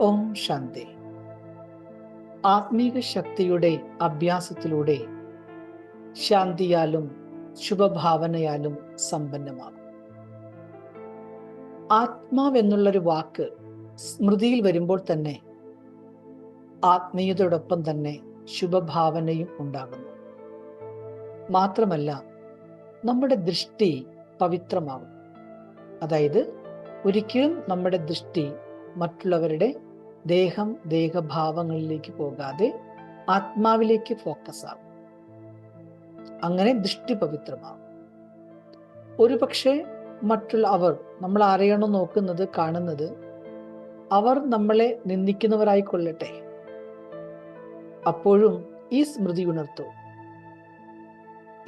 ഓം ശാന്തി. ആത്മീക ശക്തിയുടെ അഭ്യാസത്തിലൂടെ ശാന്തിയാലും ശുഭഭാവനയാലും സമ്പന്നമാകും. ആത്മാവെന്നുള്ളൊരു വാക്ക് സ്മൃതിയിൽ വരുമ്പോൾ തന്നെ ആത്മീയതയോടൊപ്പം തന്നെ ശുഭഭാവനയും ഉണ്ടാകുന്നു. മാത്രമല്ല നമ്മുടെ ദൃഷ്ടി പവിത്രമാകും അതായത് ഒരിക്കലും നമ്മുടെ ദൃഷ്ടി മറ്റുള്ളവരുടെ ദേഹം ദേഹഭാവങ്ങളിലേക്ക് പോകാതെ ആത്മാവിലേക്ക് ഫോക്കസ് ആകും അങ്ങനെ ദൃഷ്ടി പവിത്രമാകും ഒരു പക്ഷേ മറ്റുള്ള അവർ നമ്മൾ ആരെയാണോ നോക്കുന്നത് കാണുന്നത് അവർ നമ്മളെ നിന്ദിക്കുന്നവരായി കൊള്ളട്ടെ. അപ്പോഴും ഈ സ്മൃതി ഉണർത്തു.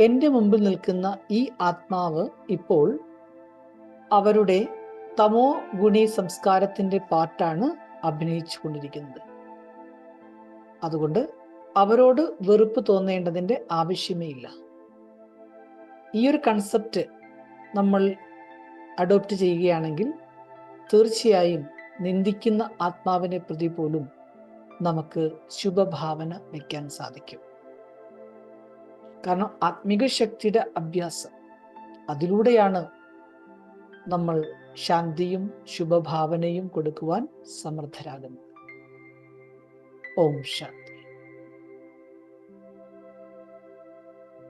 എന്റെ മുമ്പിൽ നിൽക്കുന്ന ഈ ആത്മാവ് ഇപ്പോൾ അവരുടെ തമോ ഗുണി സംസ്കാരത്തിന്റെ പാർട്ടാണ് അഭിനയിച്ചു കൊണ്ടിരിക്കുന്നത് അതുകൊണ്ട് അവരോട് വെറുപ്പ് തോന്നേണ്ടതിന്റെ ആവശ്യമേ ഇല്ല. ഈ ഒരു കൺസെപ്റ്റ് നമ്മൾ അഡോപ്റ്റ് ചെയ്യുകയാണെങ്കിൽ തീർച്ചയായും നിന്ദിക്കുന്ന ആത്മാവിനെ പ്രതി പോലും നമുക്ക് ശുഭഭാവന വയ്ക്കാൻ സാധിക്കും. കാരണം ആത്മിക ശക്തിയുടെ അഭ്യാസം അതിലൂടെയാണ് നമ്മൾ ശാന്തിയും ശുഭഭാവനയും കൊടുക്കുവാൻ സമർത്ഥരാകുന്നു. ഓം ശാന്തി.